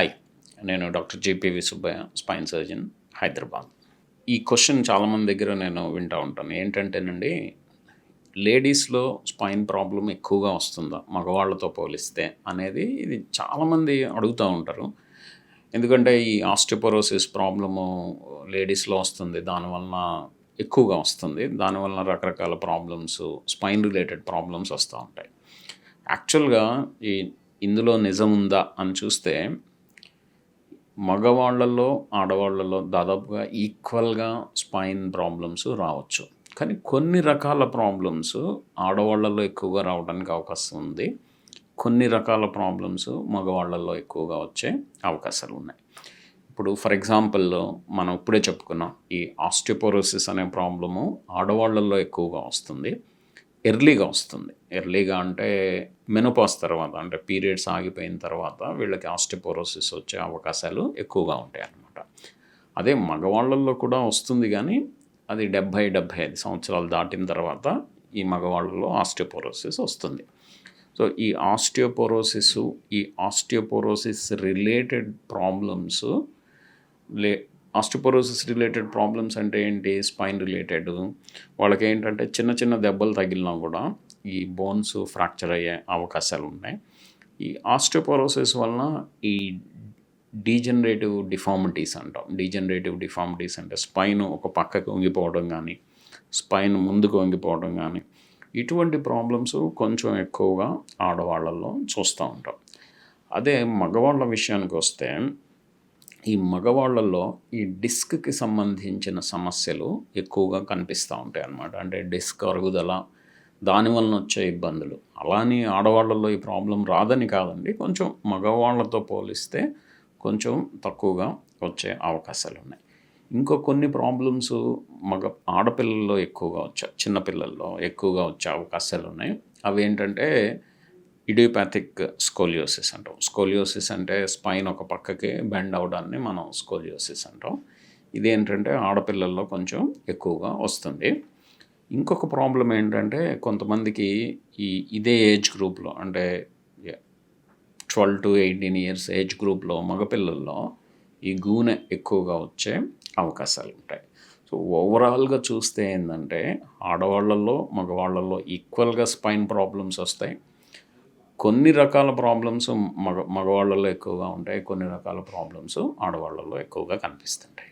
Hi నేను doctor J P V Subbaiah spine surgeon Hyderabad. ఈ question చాలామంది దగ్గర నేను వింటూ ఉంటాను. ఏంటంటేనండి లేడీస్లో స్పైన్ ప్రాబ్లం ఎక్కువగా వస్తుందా? మగవాళ్ళతో పోలిస్తే అనేది ఇది చాలామంది అడుగుతూ ఉంటారు. ఎందుకంటే ఈ ఆస్టియోపోరోసిస్ ప్రాబ్లము లేడీస్లో వస్తుంది. దానివల్ల ఎక్కువగా వస్తుంది. దానివల్ల రకరకాల ప్రాబ్లమ్స్ స్పైన్ రిలేటెడ్ ప్రాబ్లమ్స్ వస్తూ ఉంటాయి. యాక్చువల్గా ఈ ఇందులో నిజం ఉందా అని చూస్తే మగవాళ్ళల్లో ఆడవాళ్ళలో దాదాపుగా ఈక్వల్గా స్పైన్ ప్రాబ్లమ్స్ రావచ్చు. కానీ కొన్ని రకాల ప్రాబ్లమ్స్ ఆడవాళ్ళలో ఎక్కువగా రావడానికి అవకాశం ఉంది. కొన్ని రకాల ప్రాబ్లమ్స్ మగవాళ్ళల్లో ఎక్కువగా వచ్చే అవకాశాలు ఉన్నాయి. ఇప్పుడు ఫర్ ఎగ్జాంపుల్ మనం ఇప్పుడే చెప్పుకున్నాం ఈ ఆస్టియోపోరోసిస్ అనే ప్రాబ్లము ఆడవాళ్ళల్లో ఎక్కువగా వస్తుంది. ఎర్లీగా వస్తుంది. ఎర్లీగా అంటే మెనోపాస్ తర్వాత అంటే పీరియడ్స్ ఆగిపోయిన తర్వాత వీళ్ళకి ఆస్టిపోరోసిస్ వచ్చే అవకాశాలు ఎక్కువగా ఉంటాయి అన్నమాట. అదే మగవాళ్ళల్లో కూడా వస్తుంది కానీ అది డెబ్భై డెబ్భై ఐదు సంవత్సరాలు దాటిన తర్వాత ఈ మగవాళ్ళలో ఆస్టియోపోరోసిస్ వస్తుంది. సో ఈ ఆస్టియోపోరోసిస్ ఈ ఆస్టియోపోరోసిస్ రిలేటెడ్ ప్రాబ్లమ్స్ లే ఆస్టియోపోరోసిస్ రిలేటెడ్ ప్రాబ్లమ్స్ అంటే ఏంటి? Spine related. వాళ్ళకి ఏంటంటే చిన్న చిన్న దెబ్బలు తగిలినా కూడా ఈ బోన్స్ ఫ్రాక్చర్ అయ్యే అవకాశాలు ఉన్నాయి. ఈ ఆస్టియోపోరోసిస్ వలన ఈ డీజనరేటివ్ డిఫార్మిటీస్ అంటాం. డీజనరేటివ్ డిఫార్మిటీస్ అంటే స్పైన్ ఒక పక్కకు వంగిపోవడం కానీ స్పైన్ ముందుకు వంగిపోవడం కానీ ఇటువంటి ప్రాబ్లమ్స్ కొంచెం ఎక్కువగా ఆడవాళ్ళల్లో చూస్తూ ఉంటాం. అదే మగవాళ్ళ విషయానికి వస్తే ఈ మగవాళ్ళల్లో ఈ డిస్క్కి సంబంధించిన సమస్యలు ఎక్కువగా కనిపిస్తూ ఉంటాయి అన్నమాట. అంటే డిస్క్ అరుగుదల దానివలన వచ్చే ఇబ్బందులు. అలానే ఆడవాళ్ళల్లో ఈ ప్రాబ్లం రాదని కాదండి. కొంచెం మగవాళ్ళతో పోలిస్తే కొంచెం తక్కువగా వచ్చే అవకాశాలు ఉన్నాయి ఇంకో కొన్ని ప్రాబ్లమ్స్ మగ ఆడపిల్లల్లో ఎక్కువగా వచ్చా చిన్నపిల్లల్లో ఎక్కువగా వచ్చే అవకాశాలు ఉన్నాయి అవి ఏంటంటే ఇడియోపాథిక్ స్కోలియోసిస్ అంటాం. స్కోలియోసిస్ అంటే స్పైన్ ఒక పక్కకి బెండ్ అవడాన్ని మనం స్కోలియోసిస్ అంటాం. ఇదేంటంటే ఆడపిల్లల్లో కొంచెం ఎక్కువగా వస్తుంది. ఇంకొక ప్రాబ్లం ఏంటంటే కొంతమందికి ఈ ఇదే ఏజ్ గ్రూప్లో అంటే twelve to eighteen years age గ్రూప్లో మగపిల్లల్లో ఈ గూనె ఎక్కువగా వచ్చే అవకాశాలు ఉంటాయి. సో ఓవరాల్గా చూస్తే ఏంటంటే ఆడవాళ్ళల్లో మగవాళ్ళల్లో ఈక్వల్గా స్పైన్ ప్రాబ్లమ్స్ వస్తాయి. కొన్ని రకాల ప్రాబ్లమ్స్ మగ మగవాళ్ళలో ఎక్కువగా ఉంటాయి. కొన్ని రకాల ప్రాబ్లమ్స్ ఆడవాళ్ళల్లో ఎక్కువగా కనిపిస్తుంటాయి.